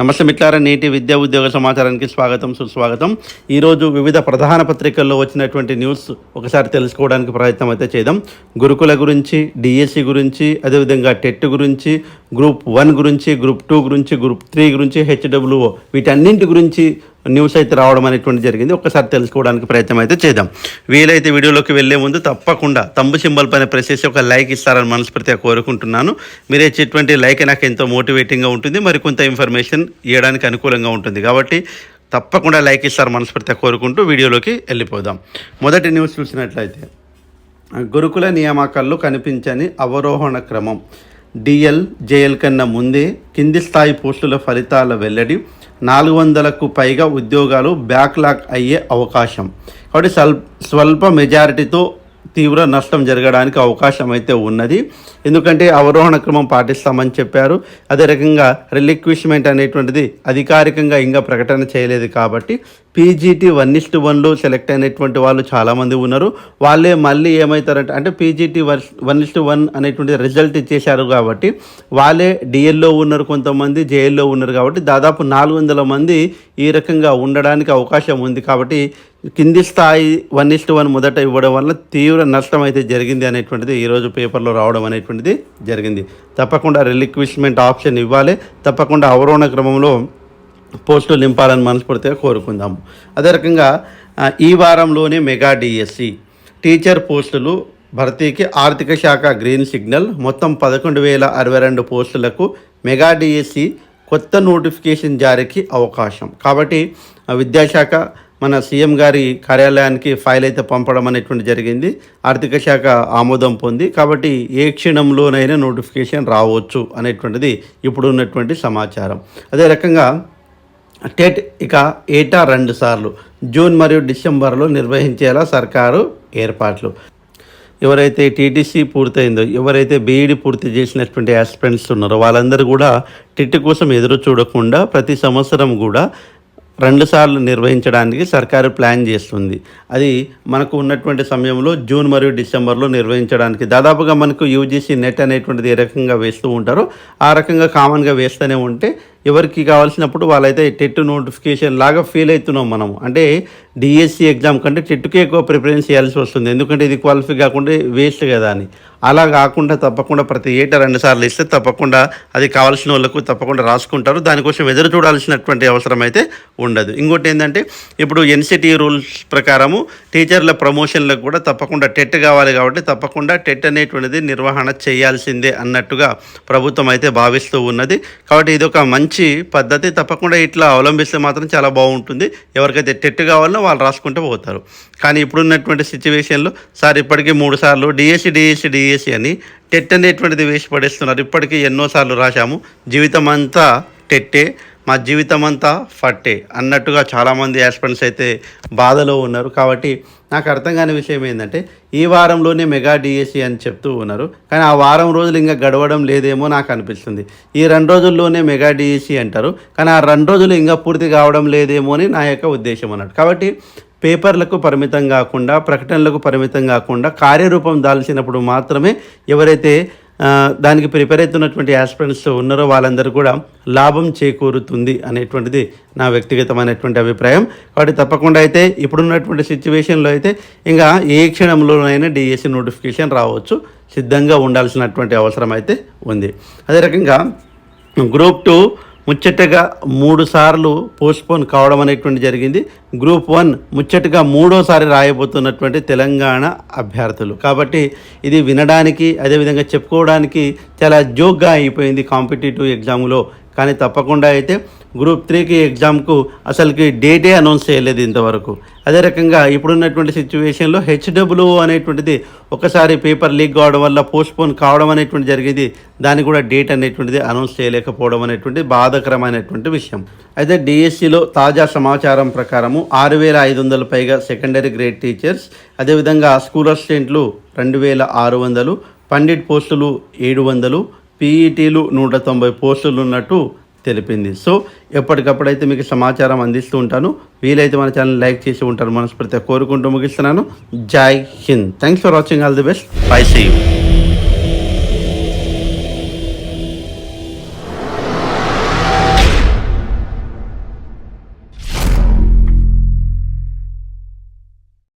నమస్తే మిట్లారా నేటి విద్యా ఉద్యోగ సమాచారానికి స్వాగతం సుస్వాగతం. ఈరోజు వివిధ ప్రధాన పత్రికల్లో వచ్చినటువంటి న్యూస్ ఒకసారి తెలుసుకోవడానికి ప్రయత్నం అయితే చేద్దాం. గురుకుల గురించి డిఎస్సి గురించి అదేవిధంగా టెట్ గురించి గ్రూప్ వన్ గురించి గ్రూప్ టూ గురించి గ్రూప్ త్రీ గురించి హెచ్డబ్ల్యూఓ వీటన్నింటి గురించి న్యూస్ అయితే రావడం అనేటువంటి జరిగింది. ఒకసారి తెలుసుకోవడానికి ప్రయత్నం అయితే చేద్దాం. వీలైతే వీడియోలోకి వెళ్ళే ముందు తప్పకుండా తంబు సింబల్ పైన ప్రెస్ చేసి ఒక లైక్ ఇస్తారని మనస్ఫూర్తిగా కోరుకుంటున్నాను. మీరు ఇచ్చేటువంటి లైక్ నాకు ఎంతో మోటివేటింగ్గా ఉంటుంది. మరి కొంత ఇన్ఫర్మేషన్ ఇవ్వడానికి అనుకూలంగా ఉంటుంది. కాబట్టి తప్పకుండా లైక్ ఇస్తారు మనస్ఫూర్తిగా కోరుకుంటూ వీడియోలోకి వెళ్ళిపోదాం. మొదటి న్యూస్ చూసినట్లయితే గురుకుల నియామకాల్లో కనిపించని అవరోహణ క్రమం. డిఎల్ జేఎల్ కన్నా ముందే కింది స్థాయి పోస్టుల ఫలితాల వెల్లడి నాలుగు వందలకు పైగా ఉద్యోగాలు బ్యాక్లాగ్ అయ్యే అవకాశం. కాబట్టి స్వల్ప స్వల్ప మెజారిటీతో తీవ్ర నష్టం జరగడానికి అవకాశం అయితే ఉన్నది. ఎందుకంటే అవరోహణ క్రమం పాటిస్తామని చెప్పారు. అదే రకంగా రిలిక్విష్మెంట్ అనేటువంటిది అధికారికంగా ఇంకా ప్రకటన చేయలేదు కాబట్టి పీజీటీ వన్ ఇస్ట్ వన్లో సెలెక్ట్ అయినటువంటి వాళ్ళు చాలామంది ఉన్నారు. వాళ్ళే మళ్ళీ ఏమవుతారంటే అంటే పీజీటీ వన్ ఇస్ట్ వన్ అనేటువంటి రిజల్ట్ ఇచ్చేశారు కాబట్టి వాళ్ళే డిఎల్లో ఉన్నారు కొంతమంది జేఎల్లో ఉన్నారు కాబట్టి దాదాపు నాలుగు వందల మంది ఈ రకంగా ఉండడానికి అవకాశం ఉంది కాబట్టి కింది స్థాయి వన్ ఇస్ట్ వన్ మొదట ఇవ్వడం వల్ల తీవ్ర నష్టం అయితే జరిగింది అనేటువంటిది ఈరోజు పేపర్లో రావడం అనేటువంటిది జరిగింది. తప్పకుండా రిలిక్విష్మెంట్ ఆప్షన్ ఇవ్వాలి. తప్పకుండా అవరోహణ క్రమంలో పోస్టులు నింపాలని మనస్ఫూర్తిగా కోరుకుందాము అదే రకంగా ఈ వారంలోనే మెగా డిఎస్సి. టీచర్ పోస్టులు భర్తీకి ఆర్థిక శాఖ గ్రీన్ సిగ్నల్ మొత్తం పదకొండు వేల అరవై రెండు పోస్టులకు మెగా డిఎస్సి కొత్త నోటిఫికేషన్ జారీకి అవకాశం. కాబట్టి విద్యాశాఖ మన సీఎం గారి కార్యాలయానికి ఫైల్ అయితే పంపడం అనేటువంటి జరిగింది. ఆర్థిక శాఖ ఆమోదం పొంది కాబట్టి ఏ క్షణంలోనైనా నోటిఫికేషన్ రావచ్చు అనేటువంటిది ఇప్పుడు ఉన్నటువంటి సమాచారం. అదే రకంగా టెట్ ఇక ఏటా రెండు సార్లు. జూన్ మరియు డిసెంబర్లో నిర్వహించేలా సర్కారు ఏర్పాట్లు. ఎవరైతే టీటీసీ పూర్తయిందో ఎవరైతే బీఈడి పూర్తి చేసినటువంటి ఆస్పిరెంట్స్ ఉన్నారో వాళ్ళందరూ కూడా టిట్ కోసం ఎదురు చూడకుండా ప్రతి సంవత్సరం కూడా రెండుసార్లు నిర్వహించడానికి సర్కారు ప్లాన్ చేస్తుంది. అది మనకు ఉన్నటువంటి సమయంలో జూన్ మరియు డిసెంబర్లో నిర్వహించడానికి. దాదాపుగా మనకు యూజీసీ నెట్ అనేటువంటిది ఏ రకంగా వేస్తూ ఉంటారో ఆ రకంగా కామన్గా వేస్తూనే ఉంటే ఎవరికి కావాల్సినప్పుడు వాళ్ళైతే టెట్ నోటిఫికేషన్ లాగా ఫీల్ అవుతున్నాం మనం అంటే డిఎస్సి ఎగ్జామ్ కంటే టెట్కే ఎక్కువ ప్రిఫరెన్స్ చేయాల్సి వస్తుంది. ఎందుకంటే ఇది క్వాలిఫై కాకుండా వేస్ట్ కదా అని. అలా కాకుండా తప్పకుండా ప్రతి ఏటా రెండు సార్లు ఇస్తే తప్పకుండా అది కావాల్సిన వాళ్ళకు తప్పకుండా రాసుకుంటారు. దానికోసం ఎదురు చూడాల్సినటువంటి అవసరం అయితే ఉండదు. ఇంకోటి ఏంటంటే ఇప్పుడు ఎన్సిటీ రూల్స్ ప్రకారము టీచర్ల ప్రమోషన్లకు కూడా తప్పకుండా టెట్ కావాలి కాబట్టి తప్పకుండా టెట్ అనేటువంటిది నిర్వహణ చేయాల్సిందే అన్నట్టుగా ప్రభుత్వం అయితే భావిస్తూ ఉన్నది. కాబట్టి ఇది ఒక మంచి పద్ధతి. తప్పకుండా ఇట్లా అవలంబిస్తే మాత్రం చాలా బాగుంటుంది. ఎవరికైతే టెట్ కావాలో వాళ్ళు రాసుకుంటూ పోతారు. కానీ ఇప్పుడున్నటువంటి సిచ్యువేషన్లో సార్ ఇప్పటికీ మూడు సార్లు డిఎస్సి డిఎస్సి డిఎస్సి అని టెట్ అనేటువంటిది వేసి పడేస్తున్నారు. ఇప్పటికీ ఎన్నోసార్లు రాశాము. జీవితం అంతా టెట్టే మా జీవితం అంతా ఫట్టే అన్నట్టుగా చాలామంది యాస్పెంట్స్ అయితే బాధలో ఉన్నారు. కాబట్టి నాకు అర్థం కాని విషయం ఏంటంటే ఈ వారంలోనే మెగా డిఎస్సి అని చెప్తూ ఉన్నారు. కానీ ఆ వారం రోజులు ఇంకా గడవడం లేదేమో నాకు అనిపిస్తుంది. ఈ రెండు రోజుల్లోనే మెగా డిఎస్సి అంటారు. కానీ ఆ రెండు రోజులు ఇంకా పూర్తి కావడం లేదేమో అని నా యొక్క ఉద్దేశం అన్నట్టు. కాబట్టి పేపర్లకు పరిమితం కాకుండా ప్రకటనలకు పరిమితం కాకుండా కార్యరూపం దాల్చినప్పుడు మాత్రమే ఎవరైతే దానికి ప్రిపేర్ అవుతున్నటువంటి యాస్పిరెంట్స్ ఉన్నారో వాళ్ళందరూ కూడా లాభం చేకూరుతుంది అనేటువంటిది నా వ్యక్తిగతమైనటువంటి అభిప్రాయం. కాబట్టి తప్పకుండా అయితే ఇప్పుడున్నటువంటి సిచ్యువేషన్లో అయితే ఇంకా ఏ క్షణంలోనైనా డిఎస్సి నోటిఫికేషన్ రావచ్చు. సిద్ధంగా ఉండాల్సినటువంటి అవసరం అయితే ఉంది. అదే రకంగా గ్రూప్ టూ ముచ్చటగా మూడు సార్లు పోస్ట్పోన్ కావడం అనేటువంటి జరిగింది. గ్రూప్ వన్ ముచ్చటగా మూడోసారి రాయబోతున్నటువంటి తెలంగాణ అభ్యర్థులు. కాబట్టి ఇది వినడానికి అదేవిధంగా చెప్పుకోవడానికి చాలా జోక్గా అయిపోయింది కాంపిటేటివ్ ఎగ్జామ్లో కానీ తప్పకుండా అయితే గ్రూప్ త్రీకి ఎగ్జామ్కు అసలుకి డేటే అనౌన్స్ చేయలేదు ఇంతవరకు. అదే రకంగా ఇప్పుడున్నటువంటి సిచ్యువేషన్లో హెచ్డబ్ల్యూ అనేటువంటిది ఒకసారి పేపర్ లీక్ కావడం వల్ల పోస్ట్పోన్ కావడం అనేటువంటి జరిగింది దానికి కూడా డేట్ అనేటువంటిది అనౌన్స్ చేయలేకపోవడం అనేటువంటి బాధాకరమైనటువంటి విషయం. అయితే డిఎస్సిలో తాజా సమాచారం ప్రకారము ఆరు వేల ఐదు వందల పైగా సెకండరీ గ్రేడ్ టీచర్స్ అదేవిధంగా స్కూల్ అసిస్టెంట్లు రెండు వేల ఆరు వందలు పండిట్ పోస్టులు ఏడు వందలు పీఈటీలు నూట తొంభై పోస్టులు ఉన్నట్టు తెలిపింది. సో ఎప్పటికప్పుడైతే మీకు సమాచారం అందిస్తూ ఉంటాను వీలైతే మన ఛానల్ లైక్ చేసి ఉంటారు మనస్ఫూర్తిగా కోరుకుంటూ ముగిస్తున్నాను. జై Hind. Thanks for watching all the best bye see you